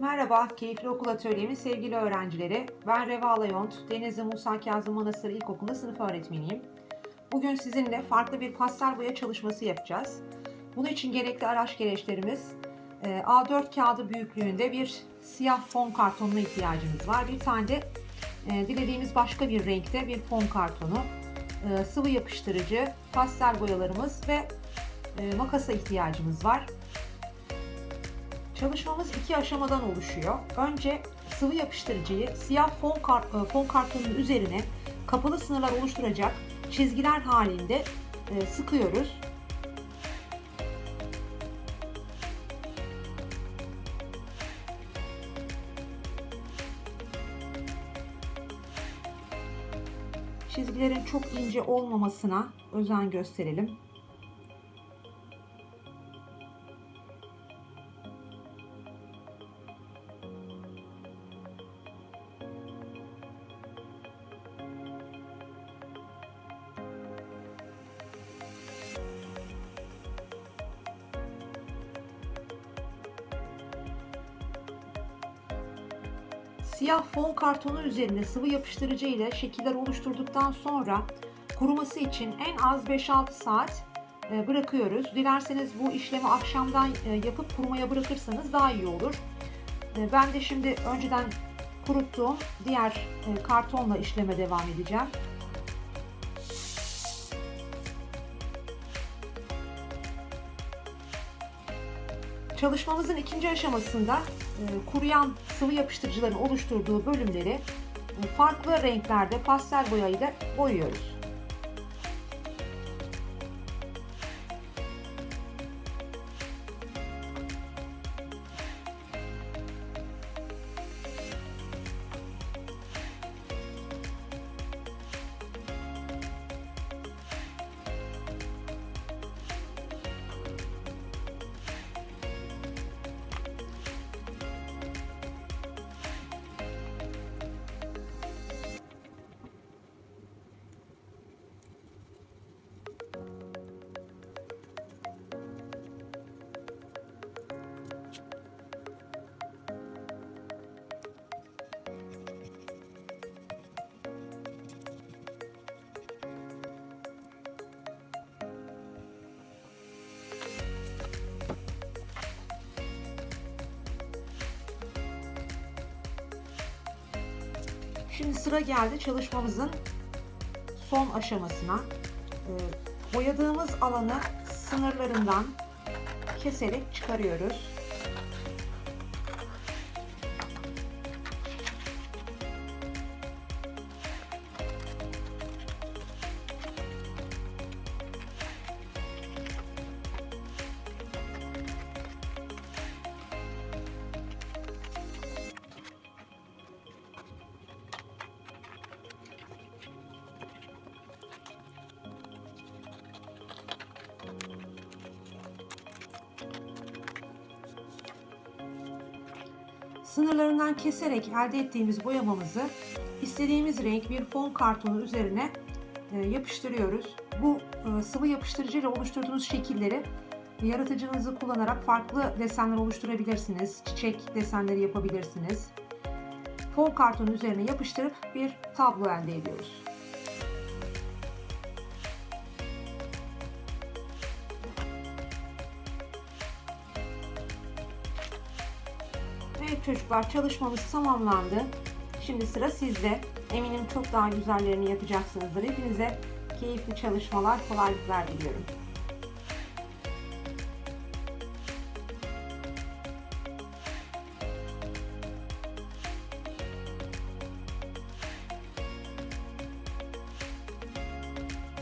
Merhaba, Keyifli Okul Atölye'min sevgili öğrencileri. Ben Reva Alayont, Denizli Musa Kazım Manastırı İlkokulu'nda sınıf öğretmeniyim. Bugün sizinle farklı bir pastel boya çalışması yapacağız. Bunun için gerekli araç gereçlerimiz e, A4 kağıdı büyüklüğünde bir siyah fon kartonuna ihtiyacımız var. Bir tane de e, dilediğimiz başka bir renkte bir fon kartonu, e, sıvı yapıştırıcı, pastel boyalarımız ve makasa ihtiyacımız var. Çalışmamız iki aşamadan oluşuyor. Önce sıvı yapıştırıcıyı siyah fon, kart, e, fon kartonunun üzerine kapalı sınırlar oluşturacak çizgiler halinde e, sıkıyoruz. Çizgilerin çok ince olmamasına özen gösterelim. Siyah fon kartonu üzerine sıvı yapıştırıcı ile şekiller oluşturduktan sonra kuruması için en az 5-6 saat e, bırakıyoruz. Dilerseniz bu işlemi akşamdan e, yapıp kurumaya bırakırsanız daha iyi olur. E, Ben de şimdi önceden kuruttuğum diğer kartonla işleme devam edeceğim. Çalışmamızın ikinci aşamasında e, kuruyan sıvı yapıştırıcıların oluşturduğu bölümleri e, farklı renklerde pastel boyayla boyuyoruz. Şimdi sıra geldi çalışmamızın son aşamasına. Ee, boyadığımız alanı sınırlarından keserek çıkarıyoruz. Sınırlarından keserek elde ettiğimiz boyamamızı istediğimiz renk bir fon kartonu üzerine e, yapıştırıyoruz. Bu e, sıvı yapıştırıcı ile oluşturduğunuz şekilleri yaratıcınızı kullanarak farklı desenler oluşturabilirsiniz. Çiçek desenleri yapabilirsiniz. Fon kartonu üzerine yapıştırıp bir tablo elde ediyoruz. Çocuklar çalışmamız tamamlandı. Şimdi sıra sizde. Eminim çok daha güzellerini yapacaksınızdır. Hepinize keyifli çalışmalar, kolaylıklar diliyorum.